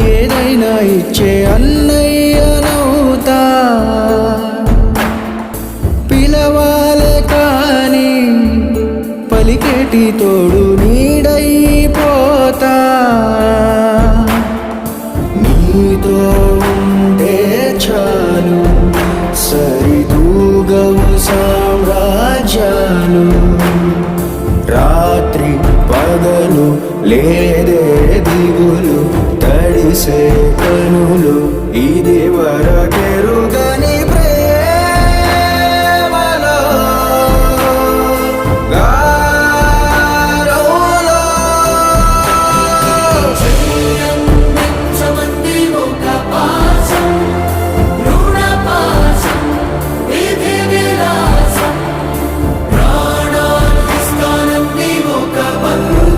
ఏదైనా ఇచ్చే అన్నయ్యనవుతా. పిలవాలే కానీ పలికేటి తోడు నీడైపోతా. నీతో ఉంటే చాలు సరిదూగవు సామ్రాజ్యాలు. రాత్రి పగలు లేదే కనులు ఇది వర